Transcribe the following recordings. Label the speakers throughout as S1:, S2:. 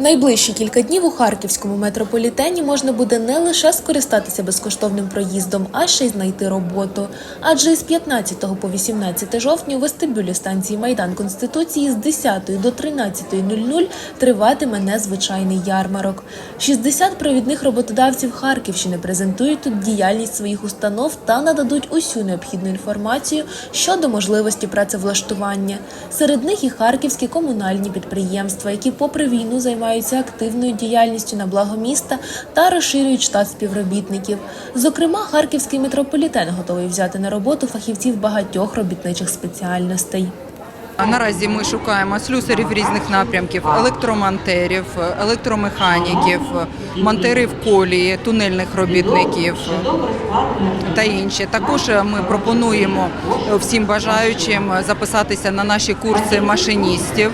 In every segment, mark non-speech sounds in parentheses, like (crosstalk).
S1: Найближчі кілька днів у харківському метрополітені можна буде не лише скористатися безкоштовним проїздом, а ще й знайти роботу. Адже із 15 по 18 жовтня у вестибюлі станції Майдан Конституції з 10 до 13.00 триватиме незвичайний ярмарок. 60 провідних роботодавців Харківщини презентують тут діяльність своїх установ та нададуть усю необхідну інформацію щодо можливості працевлаштування. Серед них і харківські комунальні підприємства, які, попри війну, займаються активною діяльністю на благо міста та розширюють штат співробітників. Зокрема, харківський метрополітен готовий взяти на роботу фахівців багатьох робітничих спеціальностей.
S2: Наразі ми шукаємо слюсарів різних напрямків, електромонтерів, електромеханіків, монтерів колії, тунельних робітників та інші. Також ми пропонуємо всім бажаючим записатися на наші курси машиністів.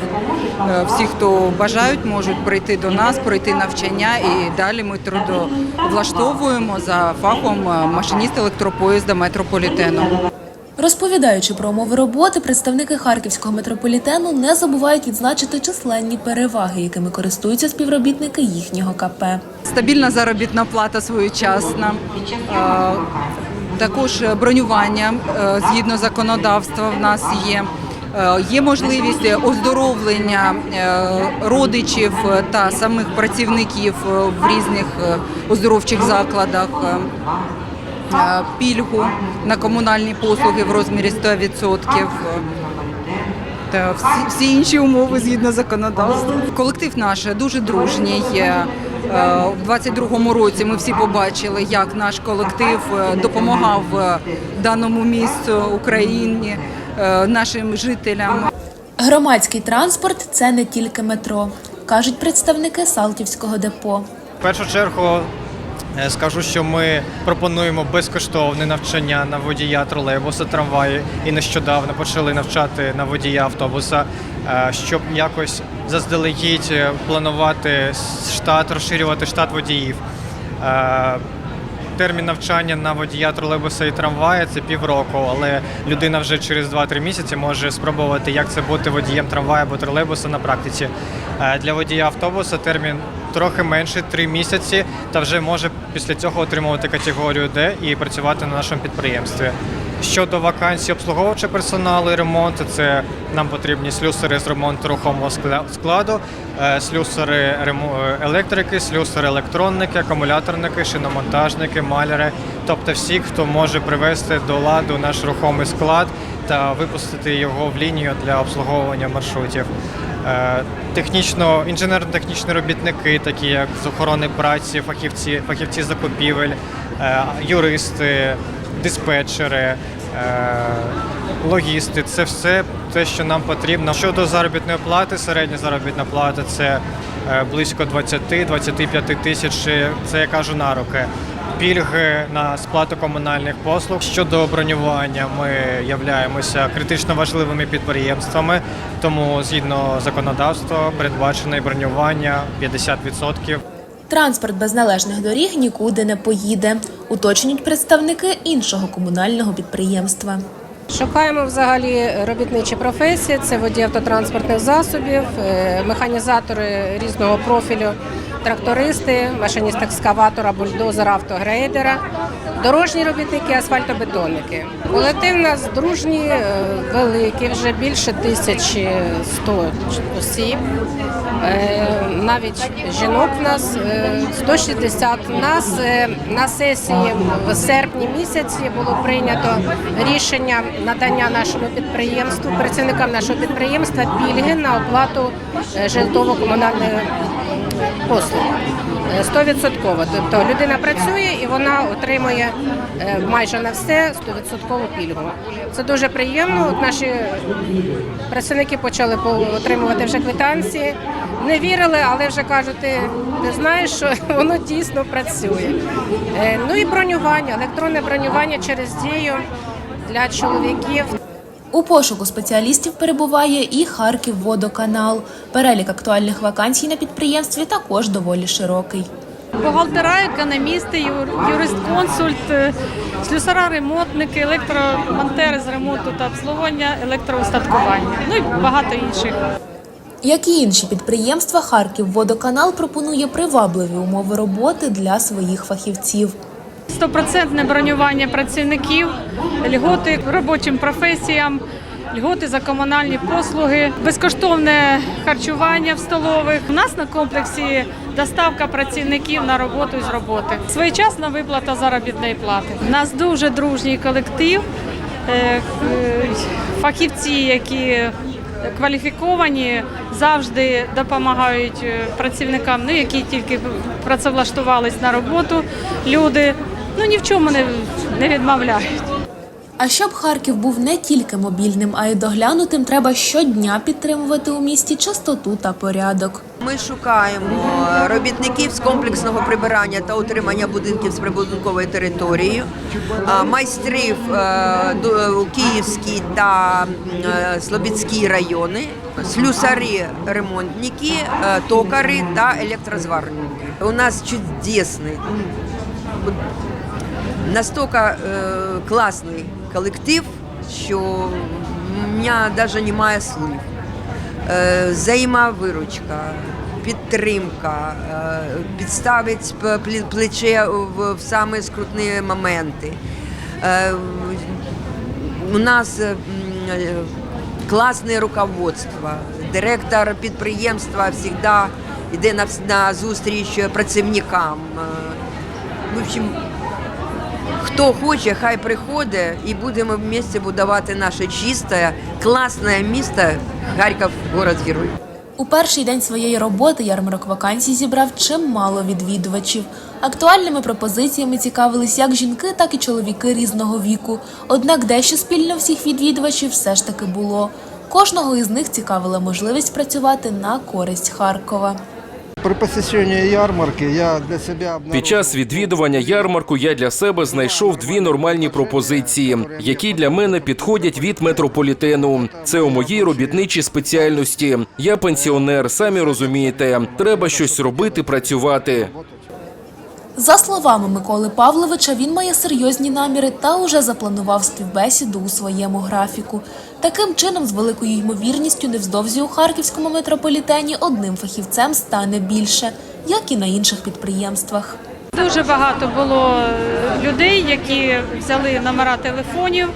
S2: Всі, хто бажають, можуть прийти до нас, пройти навчання і далі ми трудовлаштовуємо за фахом машиніст електропоїзда метрополітену.
S1: Розповідаючи про умови роботи, представники харківського метрополітену не забувають відзначити численні переваги, якими користуються співробітники їхнього КП.
S2: Стабільна заробітна плата своєчасна, е, також бронювання е, згідно законодавства в нас є. Е, Є можливість оздоровлення родичів та самих працівників в різних оздоровчих закладах, пільгу на комунальні послуги в розмірі 100%. Та всі, всі інші умови згідно законодавства. Колектив наш дуже дружній. Е, е, У 22-му році ми всі побачили, як наш колектив е, допомагав даному місцю Україні, нашим жителям.
S1: Громадський транспорт це не тільки метро, кажуть представники Салтівського депо.
S3: В першу чергу скажу, що ми пропонуємо безкоштовне навчання на водія тролейбуса, трамваю і нещодавно почали навчати на водія автобуса, е, щоб якось заздалегідь е, планувати штат, розширювати штат водіїв. Е, Термін навчання на водія тролейбуса і трамвая це півроку, але людина вже через 2-3 місяці може спробувати, як це бути водієм трамвая або тролейбуса на практиці. Е, Для водія автобуса термін трохи менше 3 місяці, та вже може після цього отримувати категорію Д і працювати на нашому підприємстві. Щодо вакансій обслуговувача персоналу і ремонту, це нам потрібні слюсари з ремонту рухомого скла- складу, е, слюсари електрики, слюсари електронники, акумуляторники, шиномонтажники, маляри, тобто всі, хто може привести до ладу наш рухомий склад та випустити його в лінію для обслуговування маршрутів. Е, Технічно інженерно-технічні робітники, такі як з охорони праці, фахівці, фахівці закупівель, е, юристи, диспетчери, е, логісти це все те, що нам потрібно. Щодо заробітної плати, середня заробітна плата це близько 20-25 тисяч. Це я кажу на руки. Пільги на сплату комунальних послуг щодо бронювання. Ми являємося критично важливими підприємствами, тому згідно законодавства передбачене бронювання 50%.
S1: Транспорт без належних доріг нікуди не поїде, уточнюють представники іншого комунального підприємства.
S4: Шукаємо взагалі робітничі професії. Це водії автотранспортних засобів, е, механізатори різного профілю, трактористи, машиніст екскаватора, бульдозера, автогрейдера, дорожні робітники, асфальтобетонники. Колектив у нас дружні, е, великий, вже більше 1100 осіб. Е, Навіть жінок в нас е, 160. У нас на сесії в серпні місяці було прийнято рішення надання нашому підприємству, працівникам нашого підприємства пільги на оплату е, житлово-комунальної послуги. Е, Стовідсотково. Тобто людина працює і вона отримує е, майже на все стовідсоткову пільгу. Це дуже приємно. От наші працівники почали отримувати вже квитанції. Не вірили, але вже кажуть, ти, ти знаєш, що (laughs) воно дійсно працює. Е, Ну і бронювання, електронне бронювання через дію для чоловіків.
S1: У пошуку спеціалістів перебуває і Харківводоканал. Перелік актуальних вакансій на підприємстві також доволі широкий.
S5: Бухгалтера, економісти, юрист-консульт, е, слюсара, ремонтники, електромонтери з ремонту та обслуговування, електроустаткування, ну і багато інших.
S1: Як і інші підприємства, Харківводоканал пропонує привабливі умови роботи для своїх фахівців.
S5: Стопроцентне бронювання працівників, льготи робочим професіям, льготи за комунальні послуги, безкоштовне харчування в столових. У нас на комплексі доставка працівників на роботу і з роботи. Своєчасна виплата заробітної плати. У нас дуже дружній колектив, е, е, фахівці, які кваліфіковані, завжди допомагають е, працівникам, ну які тільки працевлаштувались на роботу. Люди ну ні в чому не, не відмовляють.
S1: А щоб Харків був не тільки мобільним, а й доглянутим, треба щодня підтримувати у місті чистоту та порядок.
S6: Ми шукаємо робітників з комплексного прибирання та утримання будинків з прибудинковою територією, майстрів е, до- у Київській та е, Слобідській райони, слюсарі, ремонтники, е, токари та електрозварники. У нас чудесний, настільки е, класний колектив, що у мене навіть немає слів. Е, взаємовиручка, підтримка, е, підставить плече в, в самі скрутні моменти. Е, У нас е, класне руководство. Директор підприємства завжди йде на, на зустріч працівникам. Е, В общем, Хто хоче, хай приходить і будемо вместе будувати наше чисте, класне місто Харків, город герой.
S1: У перший день своєї роботи ярмарок вакансій зібрав чимало відвідувачів. Актуальними пропозиціями цікавились як жінки, так і чоловіки різного віку. Однак дещо спільно всіх відвідувачів все ж таки було. Кожного із них цікавила можливість працювати на користь Харкова.
S7: При посещенні ярмарки я для себе обнаружив...
S8: Під час відвідування ярмарку я для себе знайшов дві нормальні пропозиції, які для мене підходять від метрополітену. Це у моїй робітничій спеціальності. Я пенсіонер, самі розумієте. Треба щось робити, працювати.
S1: За словами Миколи Павловича, він має серйозні наміри та уже запланував співбесіду у своєму графіку. Таким чином, з великою ймовірністю, невздовзі у харківському метрополітені одним фахівцем стане більше, як і на інших підприємствах.
S5: Дуже багато було е, людей, які взяли номера телефонів,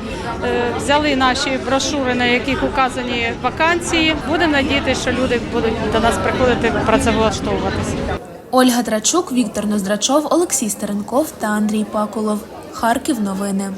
S5: е, взяли наші брошури, на яких указані вакансії. Будемо надіятися, що люди будуть до нас приходити працевлаштовуватися.
S1: Ольга Трачук, Віктор Ноздрачов, Олексій Стеренков та Андрій Пакулов. Харків новини.